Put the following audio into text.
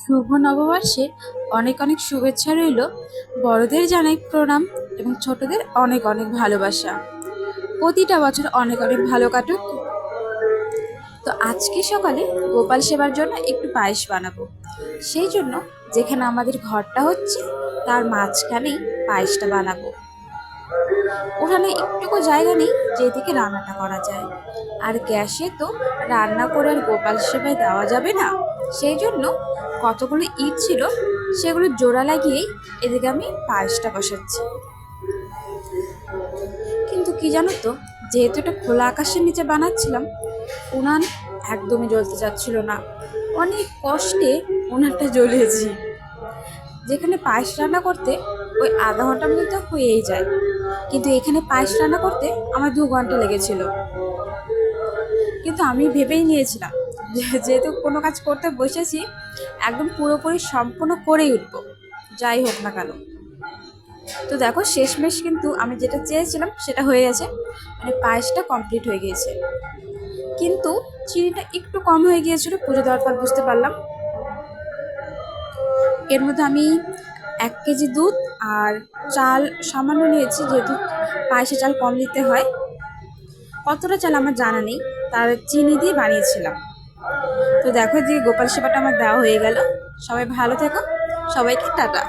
শুভ নববর্ষে অনেক অনেক শুভেচ্ছা রইল। বড়দের জানাই প্রণাম এবং ছোটদের অনেক অনেক ভালোবাসা। প্রতিটা বছর অনেক অনেক ভালো কাটুক। তো আজকে সকালে গোপাল সেবার জন্য একটু পায়েস বানাবো। সেই জন্য যেখানে আমাদের ঘরটা হচ্ছে, তার মাঝখানেই পায়েসটা বানাবো। ওখানে একটুকু জায়গা নেই যেদিকে রান্নাটা করা যায়। আর গ্যাসে তো রান্না করে আর গোপাল সেবায় দেওয়া যাবে না। সেই জন্য কতগুলো ইট ছিল সেগুলো জোড়া লাগিয়েই এদিকে আমি পায়েসটা বসাচ্ছি। কিন্তু কি জানো তো, যেহেতু এটা খোলা আকাশের নিচে বানাচ্ছিলাম, উনান একদমই জ্বলতে চাচ্ছিল না। অনেক কষ্টে উনানটা জ্বলিয়েছি যেখানে পায়েস রান্না করতে ওই আধা ঘণ্টার মধ্যে হয়েই যায়। কিন্তু এখানে পায়েস রান্না করতে আমার দু ঘণ্টা লেগেছিল। কিন্তু আমি ভেবেই নিয়েছিলাম যেহেতু কোনো কাজ করতে বসেছি, একদম পুরোপুরি সম্পূর্ণ করেই উঠবো। যাই হোক না কেন। তো দেখো শেষমেশ কিন্তু আমি যেটা চেয়েছিলাম সেটা হয়ে গেছে। মানে পায়েসটা কমপ্লিট হয়ে গিয়েছে। কিন্তু চিনিটা একটু কম হয়ে গিয়েছিল, পুজো দেওয়ার পর বুঝতে পারলাম। এর মধ্যে আমি এক কেজি দুধ আর চাল সামান্য নিয়েছি, যেহেতু পায়েসে চাল কম দিতে হয়। কতটা চাল আমার জানা নেই, তার চিনি দিয়ে বানিয়েছিলাম। তো দেখো যে গোপাল সেবাটা আমার দেওয়া হয়ে গেল। সবাই ভালো থেকো। সবাইকে টাটা।